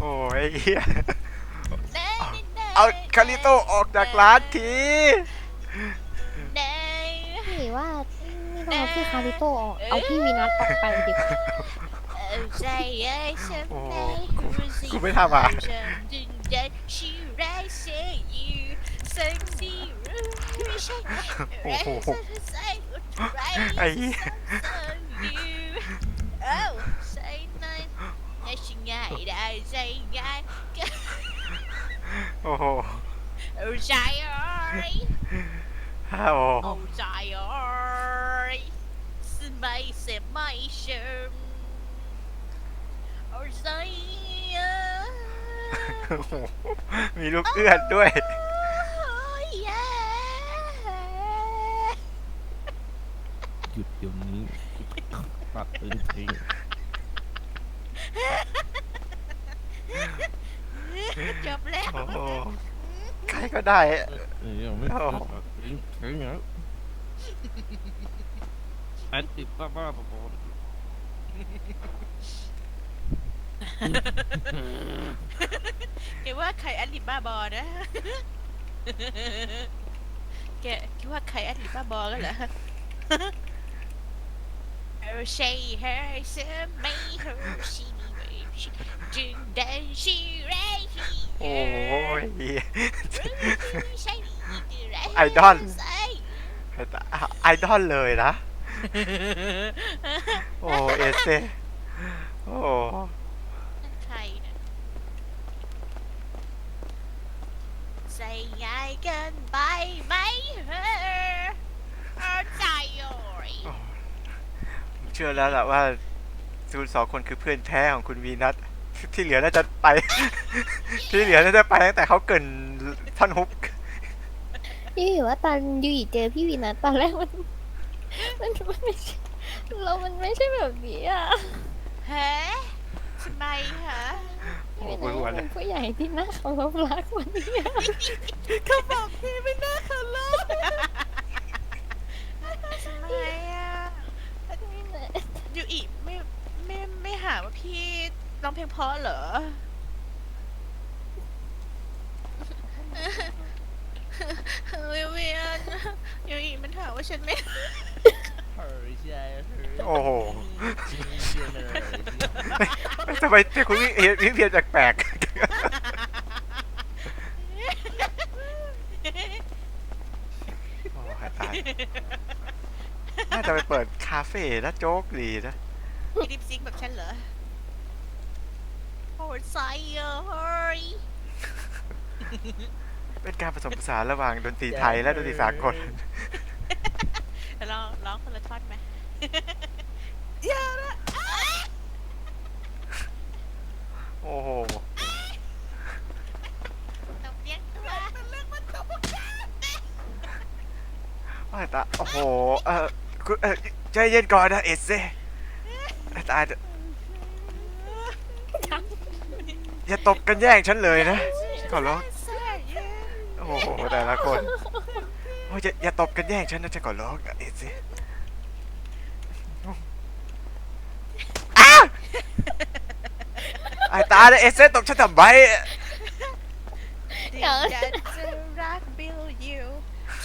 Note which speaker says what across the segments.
Speaker 1: โอ้ยไอ้เหี้ยเอาคาริโตออกจากร้านที
Speaker 2: พี่ว่าไม่ต้องเอาพี่คาริโตออก เอาพี่วีนัทออกไปดีกว่า
Speaker 1: โอ้กูกูไม่ทำอะโอ้โหไอ้ เหี้ย
Speaker 3: ได้ใช่ไง
Speaker 1: โอ้โห
Speaker 3: เอาใจเอ้ย
Speaker 1: ฮ่าโอ้
Speaker 3: เอาใจเอ้ย是ไม่เสียไม่เชื่อเอาใจเอ้ย
Speaker 1: โหมีลูกเอื้อนด้วย
Speaker 3: เย้
Speaker 4: หยุดเดี๋ยวนี้ตัดเลยทิ้ง
Speaker 3: จบแล้ว
Speaker 1: โอ้โหใครก็ได้
Speaker 4: เอ้ยยังไม่ตัดตัดทิ้งทิ้งแล้วแอนติบ้าบ้าบอ
Speaker 3: แกว่าใครอันลิบ้าบอนะ แกคิดว่าใครอันลิบ้าบอกันเหรอเอาใช่เฮ้ยเชื่อไม่ เฮ้ยชีวิตจึงได้ชีไร
Speaker 1: โอ้ยเหี้ย
Speaker 3: ใช่
Speaker 1: ไอดอลไอดอลเลยนะ โอ้เอเซโอ้
Speaker 3: ใครนะใส่ง่ายเกินไปไหมเฮ้ยเอาใจโอ้ย
Speaker 1: ผมเชื่อแล้วล่ะว่าซูนสองคนคือเพื่อนแท้ของคุณวีนัท ที่เหลือน่าจะไป ที่เหลือน่าจะไปตั้งแต่เขาเกรินท่อนฮุก
Speaker 2: พี่ถือว่าตอนยูอีเจอพี่วีนัทตอนแรกมัน มันมันไม่ใช่เรา มันไม่ใช่แบบนี้อะ
Speaker 3: เฮ้ทำไมฮะ
Speaker 1: โอ้
Speaker 2: พี่
Speaker 1: โห
Speaker 2: วีนัท
Speaker 1: รัวๆเล
Speaker 2: เป็
Speaker 1: ย
Speaker 2: นผู้ใหญ่ที่น่าเคารพรักกวันนี้อะ
Speaker 3: เขาบอกพี่ไม่น่าเคารพทำไมอะยูอีไม่ไม่ไม่หาว่าพี่ ร้องเพลงเพราะเหรอ วิเวียนยูอีมันถามว่าฉันไม่
Speaker 4: เฮ้ยใช่เฮ้ย
Speaker 1: โอ้โห
Speaker 4: เชื่อเลย
Speaker 1: ทำไมเจ้าคุณวิเอียนวิเวียนแปลกๆโอ้หายตายน่าจะไปเปิดคาเฟ่แล้วโจ๊กดีนะ
Speaker 3: มีดิปซิงค์แบบฉันเหรอ โอ้ยใจเอ้ย
Speaker 1: เป็นการผสมผสานระหว่างดนตรีไทยและดนตรีสากล
Speaker 3: ลองร้องคนละท่อนไหมอย่าละ
Speaker 1: โอ้โห
Speaker 3: ต้องเลี้ยงตัวมันเรื่องมันตก
Speaker 1: ว่าตาโอ้โห เออคุณเออใจเย็นก่อนนะเอสเซ่ตายเถ อะอย่าตบกันแย่งฉันเลยนะขอร้องโอ้โหแต่ละคนโอ้ยอย่าอย่าตบกันแย่งฉันนะฉันขอร้องนะเอสเซ่อ้าไอ้ตาเนี่ยเอสเซ่ตบฉันทำไม
Speaker 3: อยากจะรักบิลอยู่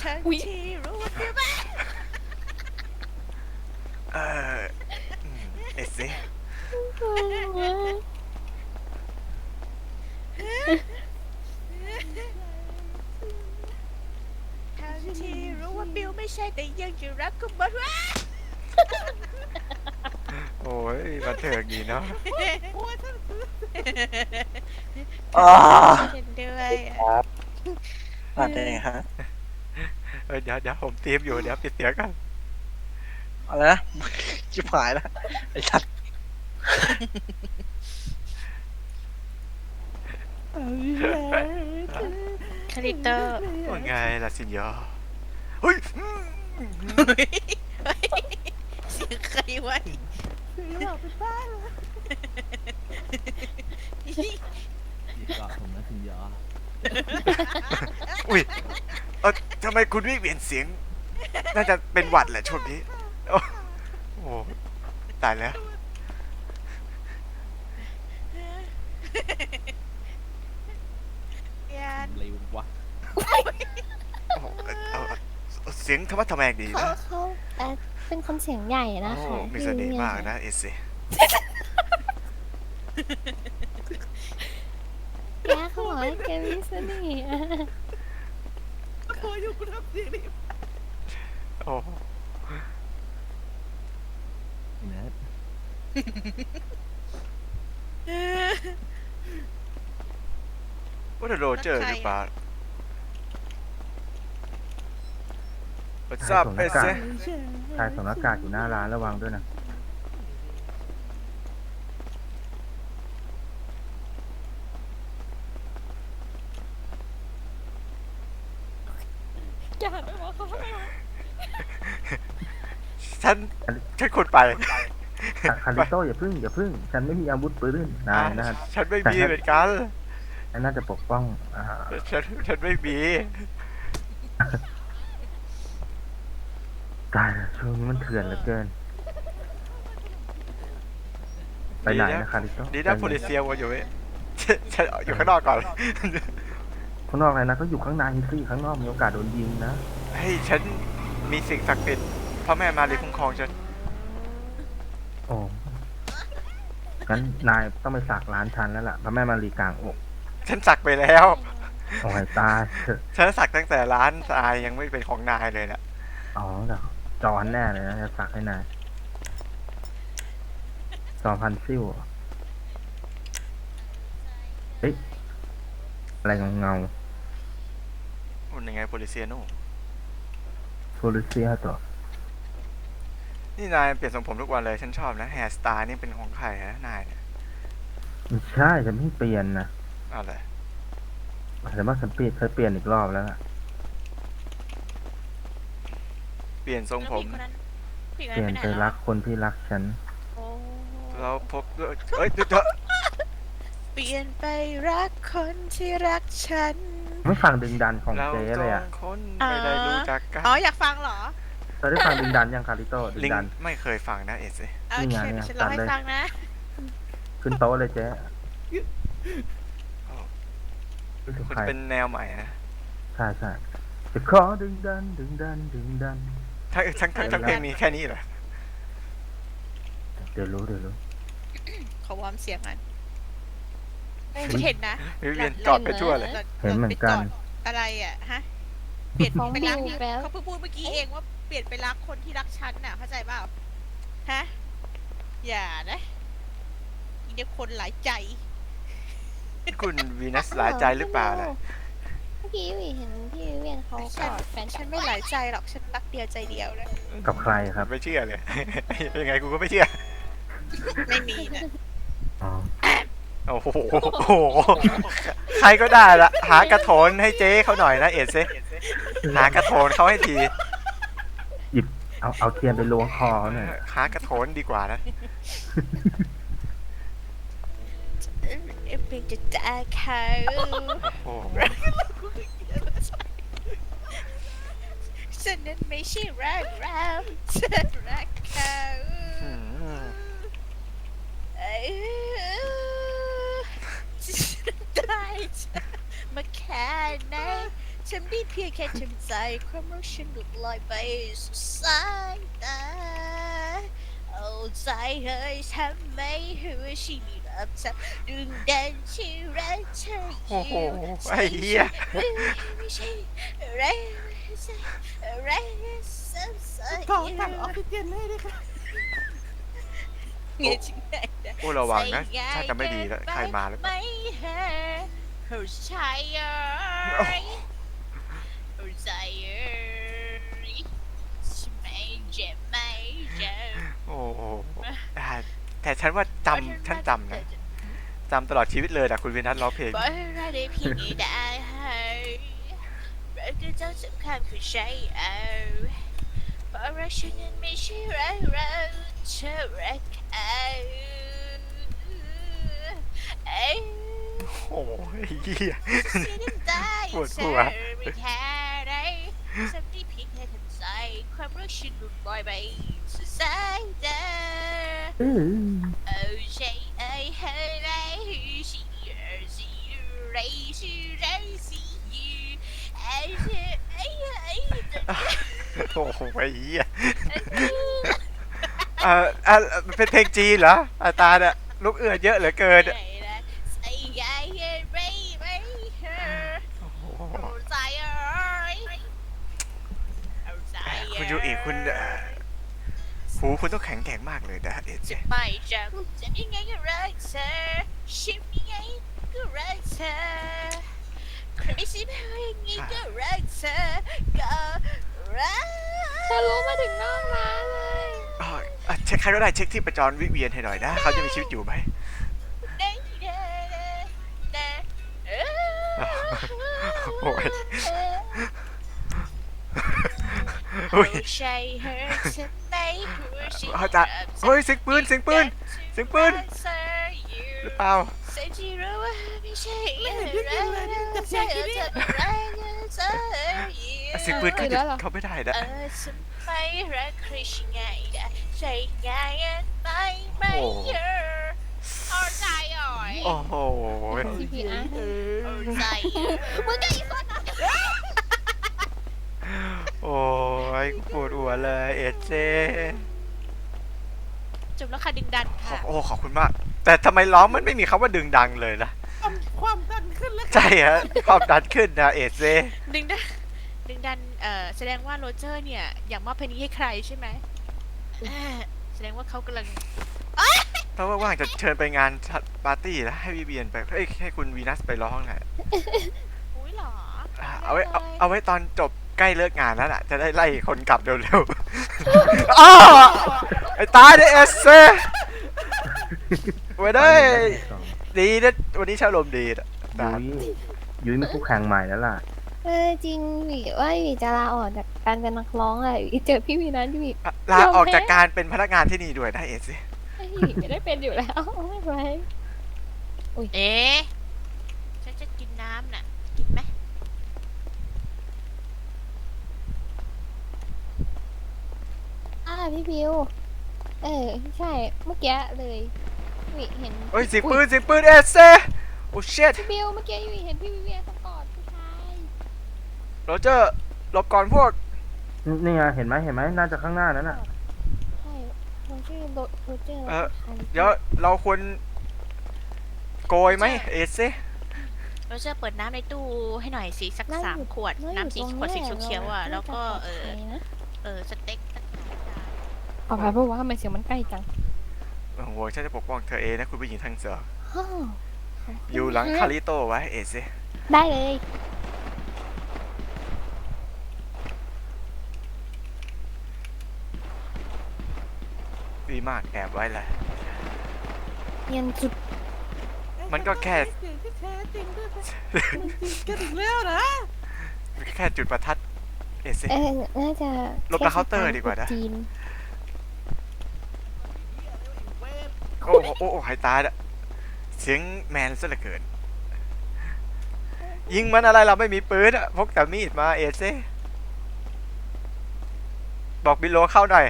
Speaker 3: ทั้งที่รู้ว่าบิลบ้า
Speaker 1: เอออืมเอสเซ่
Speaker 3: ทั้งที่รู้ว่าบิลไม่ใช่แต่ยังจะรักคุณบอลว่า
Speaker 1: โอ้ยบันเทิงดีเนาะ
Speaker 5: อ่า
Speaker 3: เห็นด้วยอะ
Speaker 5: ครับอ่าได้ไงฮะ
Speaker 1: เออเดี๋ยวเดี๋ยวผมเตรียมอยู่เดี๋ยวปิดเสียงกัน
Speaker 5: อะไรนะชิบหายแล้วไอ้สัตว์
Speaker 3: คาริโต
Speaker 1: ว่าไงล่ะสินยอเฮ้ยอืม
Speaker 3: เสียงใครวะ
Speaker 4: ดีกว่าผมนะคุณยา
Speaker 1: อุ้ยเออทำไมคุณวิ่งเปลี่ยนเสียง น่าจะเป็นหวัดแหละช่วงนี้โอ้โหตายแล้ว โอ้โหเอาเอาเอาเสียงธรรมะทำแมงดี
Speaker 2: เขา
Speaker 1: นะ
Speaker 2: เขาเอ่อเป็นคนเสียงใหญ่นะ
Speaker 1: โอ้
Speaker 2: คะ
Speaker 1: มีเสน่ห์มากนะเอเซ
Speaker 2: แกเขาบอกว่าแกมีเสน่ห์อะ
Speaker 3: โอ้ยอยู่กูทำเสียงดิ
Speaker 1: โอ้
Speaker 4: แนท
Speaker 1: ว่าโรเจอร์หรือเปล่า What's up เอเซ
Speaker 6: ชายสวมหน้ากากอยู่หน้าร้านระวังด้วยนะ
Speaker 2: อย่าไปบอกเขา
Speaker 1: ฉันฉันคนไป
Speaker 6: คาริโต้อย่าพึ่งอย่าพึ่ง ฉันไม่มีอาวุธปืนนายนะ
Speaker 1: ฉันไม่มีเหมือนกัน
Speaker 6: ฉันน่าจะปกป้องอ่า
Speaker 1: ฉันฉันไม่มี
Speaker 6: ตายแล้ว ช่วงนี้มันเถื่อนเหลือเกิน ไปไหนนะคาริโต้
Speaker 1: ดีนะโพลิเซียวนอยู่เว้ยฉันฉันอยู่ข้างนอกก่อน
Speaker 6: ข้างนอกอะไรนะก็อยู่ข้างในสิข้างนอกมีโอกาสโดนยิงนะ
Speaker 1: เฮ้ยฉันมีสิ่งศักดิ์สิทธิ์พระแม่มารีคุ้มครองฉัน
Speaker 6: โอ้งั้นนายต้องไปสักร้านฉันแล้วล่ะพระแม่มารีกลางอก
Speaker 1: ฉันสักไปแล้ว
Speaker 6: โอ้ยตายเถอะ
Speaker 1: ฉันสักตั้งแต่ร้านทรายยังไม่เป็นของนายเลยนะ
Speaker 6: อ๋อเดี๋ยว จอนแน่เลยนะจะสักให้นายจอพันซิ่วเหรอเฮ้ย อะไรเงาเงา
Speaker 1: มันยังไงโพลิเซียโน่
Speaker 6: โพลิเซียตัว
Speaker 1: นี่นายเปลี่ยนทรงผมทุกวันเลย ฉันชอบนะแฮร์สไตล์นี่เป็นของใครนะนายเนี่ย
Speaker 6: ไม่ใช่ฉันไม่เปลี่ยนนะ
Speaker 1: อะไร
Speaker 6: แต่ว่าฉันเปลี่ยนเคยเปลี่ยนอีกรอบแล้วล่ะ
Speaker 1: เปลี่ยนทรงผม
Speaker 3: ผู้หญิงค
Speaker 6: เปลี่ย
Speaker 3: น
Speaker 6: น
Speaker 3: นั้น
Speaker 6: ไป
Speaker 3: ไปไหน
Speaker 6: รั
Speaker 3: แล้
Speaker 6: กคนที่รักฉัน
Speaker 3: โอ้
Speaker 1: เราพบด้วยเอ้ยเดี๋ยวเดี๋ยว
Speaker 3: เปลี่ยนไปรักคนที่รักฉัน
Speaker 6: ไม่ฟังดึงดันของ
Speaker 1: เรา
Speaker 6: เจ๊
Speaker 1: ส
Speaker 6: เลย
Speaker 1: อ
Speaker 6: อะ
Speaker 1: งคนไม่ได้รู้จักกัน
Speaker 3: อ๋ออยากฟังเหรอ
Speaker 6: เธอได้ฟังดึงดันยังคาริโต้ดึ
Speaker 1: ลิ
Speaker 6: ง
Speaker 1: ง
Speaker 6: ดัน
Speaker 1: ไม่เคยฟังนะเอส
Speaker 3: โอ
Speaker 6: นี่
Speaker 3: เค
Speaker 6: ไง
Speaker 3: เดี๋ยวฉัน
Speaker 6: ตั
Speaker 3: เล่า
Speaker 6: ด
Speaker 3: ให้
Speaker 6: เลย
Speaker 3: ฟังนะ
Speaker 6: ขึ้นโต๊ะเลยเจ๊รู้สึก
Speaker 1: คุณ
Speaker 6: ใคร
Speaker 1: เป็นแนวใหม่นะ
Speaker 6: ใช่ใช่จะขอดึงดันดึงดันดึงดัน
Speaker 1: ทั้งทั้งทั้งทั้งเพลงมีแค่นี้เหรอ
Speaker 6: เดี๋ยวรู้เดี๋ยวรู้
Speaker 3: ขอวอร์มเสียงกันฉันเห็นนะ
Speaker 1: วิเวียนกอดไปทั่วเลย
Speaker 3: หล่
Speaker 6: เห็นเหมือนกัน
Speaker 3: ไปดอะไรอะฮะ เปลี่ยน
Speaker 2: ของ
Speaker 3: ไป
Speaker 2: บิ
Speaker 3: รัก
Speaker 2: วแป๊บ
Speaker 3: เขาเพิ่งพูดเมื่อกี้เองว่าเปลี่ยนไปรักคนที่รักฉันน่ะ เข้าใจเปล่าฮะ อย่านะอีเด็กคนหลายใจ
Speaker 1: คุณวีนัสหลายใจหรือเปล่าล่ะ
Speaker 2: เมื่อกี้วิเห็นพี่วิเวียนเขาก
Speaker 3: ฉัน
Speaker 2: อดแฟน
Speaker 3: ฉันไม่หลายใจหรอกฉันรักเดียวใจเดียวเลย
Speaker 6: กับใครครับ
Speaker 1: ไม่เชื่อเลย ยังไงกูก็ไม่เชื่อ
Speaker 3: ไม่มีนะ
Speaker 6: อ๋อ
Speaker 1: โอ้โหโอ้โห ใครก็ได้ละ หากระโถนให้เจ๊เขาหน่อยนะเอสเซหากระโถนเขาให้ที
Speaker 6: หยิบเอาเอาเทียนไปล้วงคอเขาหน่อย
Speaker 1: หากระโถนดีกว่านะ
Speaker 3: เเป็นจะจ่าเขา
Speaker 1: โอ้
Speaker 3: ฉันนั้นไม่ใช่รักเราฉันรักเขา
Speaker 1: อืม
Speaker 3: เอ้ยได้จะมาแค่ไหนฉันได้เพียงแค่ทำใจความรักฉันหลุดลอยไปสู่สายตา ใจเฮ้ยทำไมหัวฉันรับทำดึงดันที่รักเธออ
Speaker 1: โอ้โห
Speaker 3: ยู่
Speaker 1: ไอ้เหี้ย
Speaker 3: ไม่ใช่อะไรไม่ใช่อะไรซ้ำซ้อน
Speaker 7: ขอถังออกซิเจนให้ด้วยค่ะ
Speaker 3: เงี้ยจริงไหน
Speaker 1: โอ้ระวังนะถ้าจะไม่ดีแล้วใครมาแล้ว
Speaker 3: ไม่เห็นหัวใจเอ้ยหัวใจเอ้ยฉันไม่เจ็บไม่เจ็บ
Speaker 1: โอ้โหอ่า แต่ฉันว่าจำฉันจำนะจำตลอดชีวิตเลยนะคุณวีนัสร้องเพลง
Speaker 3: บอกให้เราได้เพียงนี้ได้เราจะจำสำคัญคือใช่เอาเพราะรักฉันนั้นไม่ใช่รักเราเธอรักเขาเอ้ย
Speaker 1: โอ้ยเหี้ย
Speaker 3: เสียน้ำตา
Speaker 1: ปวดหัว
Speaker 3: เธอไม่แค่ไหนสักที่เพียงแค่ทำใจความรักฉันหลุดลอยไปสู่สายตา
Speaker 1: โอ้โหไอ้เหี้อ่ออะเป็นเพลงจีนเหรออาตาเนี่ยลูกเอือดเยอะเหลือเกินคุณยูอีคุณ หูคุณต้องแข็งแกร่งมากเลยนะเอ็ด
Speaker 3: จะไปจังจะยังไงก็รักเธอชิมยังไงก็รักเธอใครชิมยังไงก็รักเธอก็รัก
Speaker 2: ทะลุมาถึงนอกร้านเลย
Speaker 1: อ๋ออะเช็คใครก็ได้เช็คที่ประจรวิเวียนให้หน่อยนะเขาจะมีชีวิตอยู่ไหม
Speaker 3: ได้ได้ได้เออ
Speaker 1: โอ้ย
Speaker 3: โอ้
Speaker 1: โอ้ย
Speaker 3: ใช่เธอ ฉันไม่พูดฉัน
Speaker 1: อาจารย์เฮ้ยเสียงปืนเสียงปืนเสียงปืนหรือเปล่า
Speaker 3: เสียงที่รู้ว่าไม่ใช่
Speaker 7: ไม่เห็นได้ยินเลยเนี่ยแต่เสียงที่นี่
Speaker 1: เสียงปืนก็หยุดเขาไม่ได้นะ
Speaker 3: เออฉันไม่รักใครใช่ไงได้ใช่ไงไม่ไม่เยอะเอาใจอ่อย
Speaker 1: โอ้โห
Speaker 2: CPR
Speaker 3: เอาใจมึงก็อีกคนนะ
Speaker 1: โอ้ ยปวดหัวเลยเอเจ
Speaker 3: จบแล้วค่ะดึงดัน
Speaker 1: ขอ
Speaker 3: ค่ะ
Speaker 1: โอ้ขอบคุณมาก แต่ทำไมร้องมันไม่มีคำว่าดึงดังเลยนะ
Speaker 7: ความความดันขึ้นแล้ว
Speaker 1: ใช่ฮะความดันขึ้นนะเอเจ
Speaker 3: ดึงดันดึงดันเอ่อแสดงว่าโรเจอร์เนี่ย อยากมอบเพลงนี้ให้ใครใช่ไหมอ่าแสดงว่าเขากำลัง
Speaker 1: ถ้าว่างๆจะเชิญไปงานปาร์ตี้แล้วให้วิเวียนไปเอ้ยให้คุณวีนัสไปร้องหน่อย
Speaker 3: อุ้ยเหรอ
Speaker 1: อ่าเอาไว้เอาเอาไว้ตอนจบ ใกล้เลิกงานแล้วล่ะ จะได้ไล่คนกลับเร็วๆอ้าวไอ้ตายเนี่ยเอเซไว้ได้ยดีนะวันนี้ชาลมณ์ดีนะ
Speaker 6: ยุ้ยยุ้ยมีคู่แข่งใหม่แล้วล่ะ
Speaker 2: เออจริงหวีว่าหวีจะลาออกจากการเป็นนักร้องอะหวีเจอพี่วีนั้นหวี
Speaker 1: อะลาออกจากการเป็นพนักงานที่นี่ด้วยนะเอเซ
Speaker 2: หวีไม่ได้เป็นอยู่แล้วไม่เป็นไร
Speaker 3: เอ๊ะฉันจะกินน้ำน่ะ กินไหม
Speaker 2: อ่าพี่บิว เออใช่เมื่อกี้เลยหวีเห็น
Speaker 1: เฮ้ยเสียงปืนเสียงปืนเอเซโอ้เชิด
Speaker 2: พี่บิวเมื่อกี้หวีเห็นพี่วิเวียนเขากอดผู้ชาย
Speaker 1: โรเจอร์หลบก่อนพวก
Speaker 6: นี่นี่ไงเห็นไหมเห็นไหมน่าจะข้างหน้านั้นน่ะ
Speaker 2: ใช่เขาชื่อโรโรเจอร์
Speaker 1: เออ
Speaker 2: ใคร
Speaker 1: เดี๋ยวเราควรโกยไหมเอเซ
Speaker 3: โรเจอร์เปิดน้ำในตู้ให้หน่อยสิสักสามขวด น้ำสีขวดสีเขียวๆอะแล้วก็เออ
Speaker 2: นะ
Speaker 3: เออสเต็กสักสามจาน
Speaker 2: ข อพายเพราะว่าทำไมเสียงมันใกล้จัง
Speaker 1: โอ้โหฉันจะปกป้องเธอเองนะคุณผู้หญิงทั้งสอง
Speaker 2: ฮ่าขบคุณ
Speaker 1: อยู่หลัง
Speaker 2: นะ
Speaker 1: คาริโตไว้เอเซ
Speaker 2: ได้เลย
Speaker 1: ดีมากแอบไว้แหละ
Speaker 2: เรียนจุด
Speaker 1: มันก็แค่
Speaker 7: เสียงที่แท้จริงด้วยค่ะมันจริงกันอีกแล้วนะ
Speaker 1: แค่จุดประทัดเอเซ
Speaker 2: เออน่าจะ
Speaker 1: ลบหน้าเคาน์เตอร์ดีกว่านะ
Speaker 2: จีน
Speaker 1: โอ้โหโอ้โหหายตายละเสียงแมนซะเหลือเกิน ยิงมันอะไรเราไม่มีปืนอะพกแต่มีดมาเอเซบอกบิโลเข้าหน่อย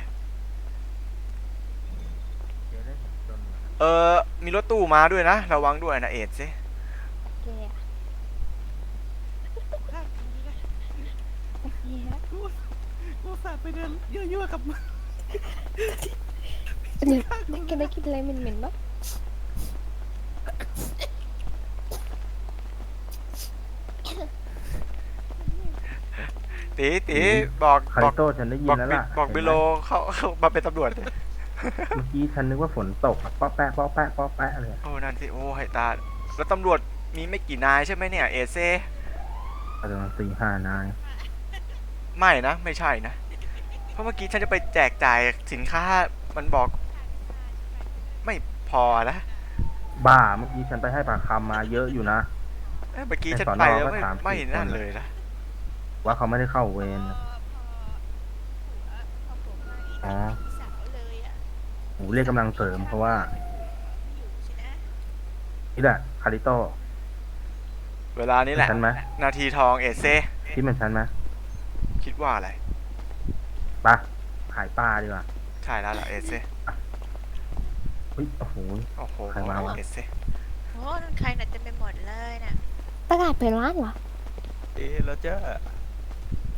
Speaker 1: เออ มีรถตู้มาด้วยนะ ระวังด้วยนะเอเซ
Speaker 2: แกอะแก
Speaker 7: กูกูฝาไปเดินยั่วๆกับมึง
Speaker 2: แกได้กินอะไรเหม็นๆปะ
Speaker 1: ตีตีบอก
Speaker 6: คา
Speaker 1: บอ
Speaker 6: ริ
Speaker 1: ก
Speaker 6: โต้ฉันได้ยิ
Speaker 1: บอนก
Speaker 6: แล้ว
Speaker 1: บิ
Speaker 6: ล่ะ
Speaker 1: บอก
Speaker 6: เห็นไหม
Speaker 1: บิโลเข้าเข้ามาเป็นตำรวจเลย
Speaker 6: เมื่อกี้ฉันนึกว่าฝนตกอะป๊อแปะป๊อแปะป๊อแปะเลย
Speaker 1: โอ้นั่นสิโอ้หายตา แล้วตำรวจมีไม่กี่นายใช่ไหมเนี่ย เอเซ
Speaker 6: ประมาณสี่ห้านาย
Speaker 1: ไม่นะ ไม่ใช่นะ เพราะเมื่อกี้ฉันจะไปแจกจ่ายสินค้ามันบอก ไม่พอนะ
Speaker 6: บ้าเมื่อกี้ฉันไปให้ปากคำมาเยอะอยู่นะ
Speaker 1: เอ้ยเมื่อกี้
Speaker 6: ใน
Speaker 1: ฉัน
Speaker 6: สอนอ
Speaker 1: ไปแล้ว
Speaker 6: ก็
Speaker 1: ไม่
Speaker 6: สามสี่
Speaker 1: ไม่
Speaker 6: คน
Speaker 1: นั่นเลยนะ
Speaker 6: ว่าเขาไม่ได้เข้าเวร
Speaker 3: พอพอ
Speaker 6: อ๋อ
Speaker 3: พี่สาวเลยอะ
Speaker 6: โหเรียกกำลังเสริมเพราะว่า
Speaker 3: อยู่ใช่ไหม
Speaker 6: นี่แหละคาริโต้
Speaker 1: เวลานี้แหละ
Speaker 6: ฉันไหม
Speaker 1: นาทีทองเอเซ
Speaker 6: ที่เป็นฉันไหม
Speaker 1: คิดว่าอะไร
Speaker 6: ไปะขายปลาดีกว่า
Speaker 1: ใช่แล้วล่ะเอเซ
Speaker 6: เฮ้ยโอ้โห
Speaker 1: โอ้โห
Speaker 6: ใครมาวะ
Speaker 1: เอเซ
Speaker 3: โอ้นั่นใครน่ะเต็มไปหมดเลยน่ะ
Speaker 2: ตลาดเปิดร้านเหรอ
Speaker 4: เอ๊ะแล้วเจ้า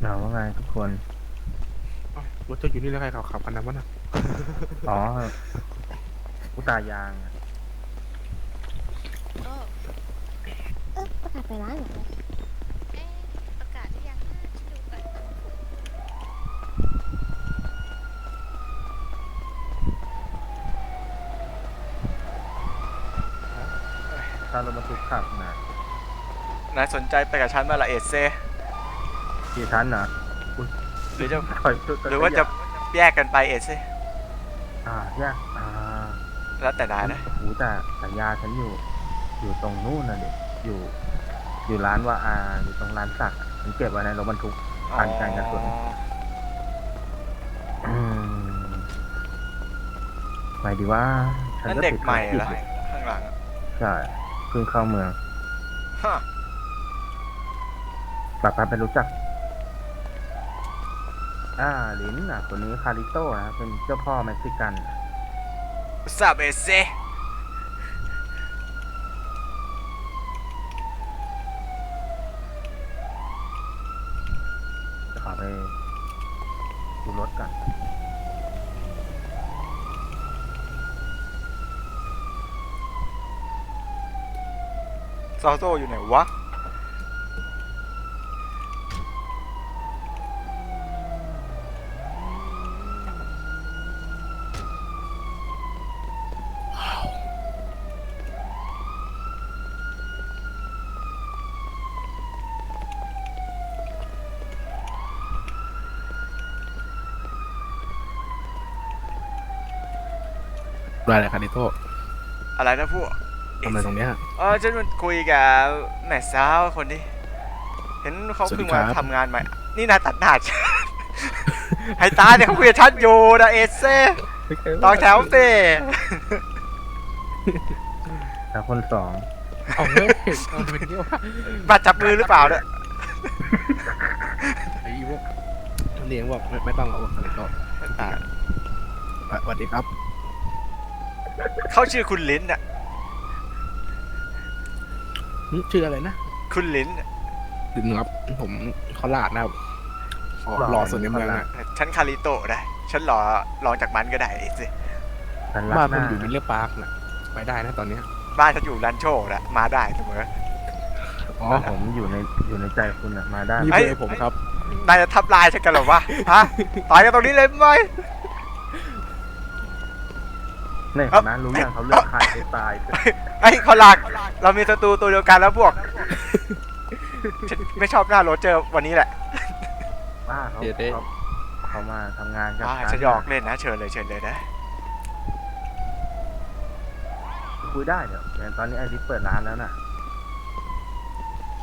Speaker 6: เราว่าไงทุกคน
Speaker 4: รถเจ้าอยู่นี่แล้วใครขับขับอันนั้นวะน่ะ
Speaker 6: อ๋ออุตายางอะ
Speaker 3: โอ้
Speaker 2: เออประกาศไปร้านเหรอ
Speaker 3: เอ๊ะประกาศหรือยังนะฉันดูก่อน
Speaker 6: ถ้ารถบรรทุกขับนะ
Speaker 1: นายสนใจไปกับฉันมาละเอเซ
Speaker 6: กี่ชั้นนะ
Speaker 1: หรือจะ
Speaker 6: ถอยสุด
Speaker 1: หรือว่าจะแยกกันไปเอเซ
Speaker 6: อ่าแยกอ่า
Speaker 1: แล้วแต่นายนะ
Speaker 6: โอ้โหแต่สัญญาฉันอยู่ อยู่ตรงนู้นน่ะเด็กอยู่ อยู่ร้านว่าอาอยู่ตรงร้านสักอะฉันเก็บไว้ในรถบรรทุกผ่านการกระสุน
Speaker 1: อ๋อ
Speaker 6: อืมหมายดีว่า ฉัน
Speaker 1: นั่น
Speaker 6: ก็
Speaker 1: เด็ก
Speaker 6: ติด
Speaker 1: ใหม่
Speaker 6: ภารกิจ
Speaker 1: เหรอ
Speaker 6: อยู่
Speaker 1: ข้างหลังอะ
Speaker 6: ใช่เพิ่งเข้าเมือง
Speaker 1: ฮะ
Speaker 6: ปรับไปรู้จัก อ่าลินอะคนนี้คาริโต้นะเป็นเจ้าพ่อเม็กซิกัน
Speaker 1: ทราบเอเซ
Speaker 6: จะขอไปดูรถก่อน
Speaker 1: ซอโซอยู่ไหนวะ
Speaker 4: ได้เลยคาริโต้
Speaker 1: อะไรนะพวก
Speaker 4: ทำอะไรตรงเนี้ย
Speaker 1: เออฉันมันคุยกับแม่สาวคนนี้ เห็นเขา
Speaker 4: สวัสดี
Speaker 1: เพิ่งมา
Speaker 4: ครับ
Speaker 1: ทำงานใหม่ นี่นายตัดหน้าฉันให้ตายเนี่ยเขาคุยกับฉันอยู่นะเอเซตองแถวเต้
Speaker 6: แล้วคนสอง
Speaker 4: เอาเฮ้ยเอาเป็นเงี้ยวะ
Speaker 1: บัตรจับมือหรือเปล่าเนี่ย
Speaker 4: ไอ้พวกเลี้ยงบอกไม่ไม่ต้องเอาคาริโต้
Speaker 1: อ่า
Speaker 4: สวัสดีครับ
Speaker 1: เขาชื่อคุณลิ้นอะ
Speaker 4: หึ ชื่ออะไรนะ
Speaker 1: คุณลิ้นน่ะ
Speaker 4: ดินครับผมเขาลาดนะครับอ๋อรอส่วนในเมืองนะ
Speaker 1: ฉันคาริโตะนะฉันรอรองจากมันก็ได้เอเซ
Speaker 6: ฉันรั
Speaker 4: บ้าน
Speaker 6: กห
Speaker 4: ผม
Speaker 6: น้า
Speaker 4: อยู่มิลเลอร์พาร์คนะไปได้นะตอนเนี้ย
Speaker 1: บ้านฉันอยู่รันโชนะมาได้เสมอ
Speaker 4: อ๋อ
Speaker 6: ผมอยู่ในอยู่ในใจคุณอะมาได้
Speaker 4: นี่
Speaker 1: ไอ้
Speaker 4: เบอร์ผมครับ
Speaker 1: นายจะทับลายฉันกันเหรอวะฮะต่อยกันตรงนี้เลยไหม
Speaker 6: เนี่ยเห็นไหมรู้ยังเขาเลือกใครให้ตาย
Speaker 1: ไอ้คอลัก เรามีศัตรูตัวเดียวกันแล้วพวกฉันไม่ชอบหน้าโรเจอร์วันนี้แหละ
Speaker 6: ป้าเขา
Speaker 4: เดี๋ยวดิ
Speaker 6: เขาเขามาทำงานกับ
Speaker 1: อ่าฉันหยอกเล่นนะเชิญเลยเชิญเลยนะ
Speaker 6: คุยได้เดี๋ยวแต่ตอนนี้ไอริสเปิดร้านแล้วน่ะ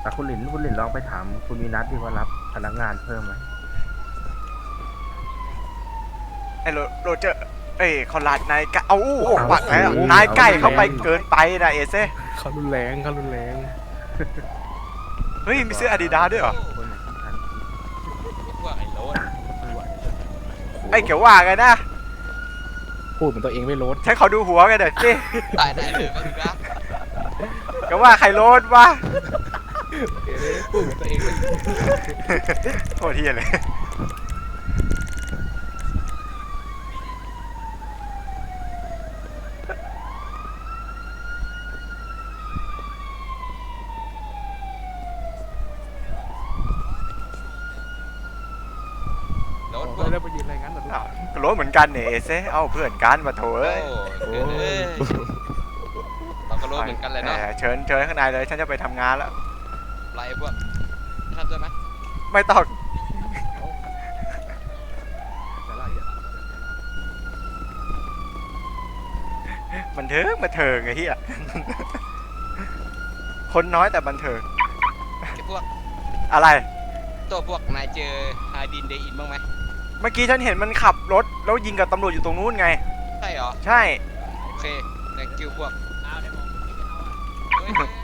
Speaker 6: แต่คุณหลินคุณหลินลองไปถามคุณมีนัทดีว่ารับพนักงานเพิ่มไหม
Speaker 1: ไอ้โรโรเจอร์ เอ้ยคอลัดนายกะเอาอู้ปักแล้วนายใกล้เข้าไปเกินไปนะเอเซ่
Speaker 4: เขารุนแรงเขารุนแรง
Speaker 1: เฮ้ยมีเสื้ออาดิดาด้วยเหรอ
Speaker 6: คนอย่างที่ฉันคิด
Speaker 8: พวกไอ้โรส
Speaker 6: ไม่ไหว
Speaker 1: ไอ้เขียวว่าไงนะ
Speaker 4: พูดเหมือนตัวเองไม่ลด
Speaker 1: ฉันขอดูหัวกันหน่อยสิ
Speaker 8: ตายได้เลยก็คือครับ
Speaker 1: เขียวว่าใครโลดวะ
Speaker 4: พูดเหมือนตัวเองไม่
Speaker 1: โคตรเทียเลย
Speaker 8: โรสพ
Speaker 4: โอ้
Speaker 8: วก
Speaker 4: ยแล้วไปยืนอะไรงั้นเหรอลูก
Speaker 1: อ้าว ก็โลดเหมือนกันเนี่ยเอเซ่เอาเพื่อนกันมาโถ
Speaker 8: โอ้
Speaker 1: เอ้ย
Speaker 8: เกินเอ้ยเราก็โรสเหมือนกันเลยเนาะ
Speaker 1: ออเชิญเชิญข้างในเลยฉันจะไปทำงานแล้ว
Speaker 8: ไล่พวกทำด้วยไหม
Speaker 1: ไม่ต้อง
Speaker 4: แต่ละอย่าง
Speaker 1: บันเทิงบันเทิงไอ้เหี้ย คนน้อยแต่บันเทิง
Speaker 8: ไอ้พวก
Speaker 1: อะไร
Speaker 8: ตัวพวกนายเจอฮาดินเดอินบ้างไหม
Speaker 1: เมื่อกี้ฉันเห็นมันขับรถแล้วยิงกับตำรวจอยู่ตรงนู้นไง
Speaker 8: ใช่เหรอ
Speaker 1: ใช่
Speaker 8: โอเค thank you พวกเฮ้ย
Speaker 1: กูไปละขายย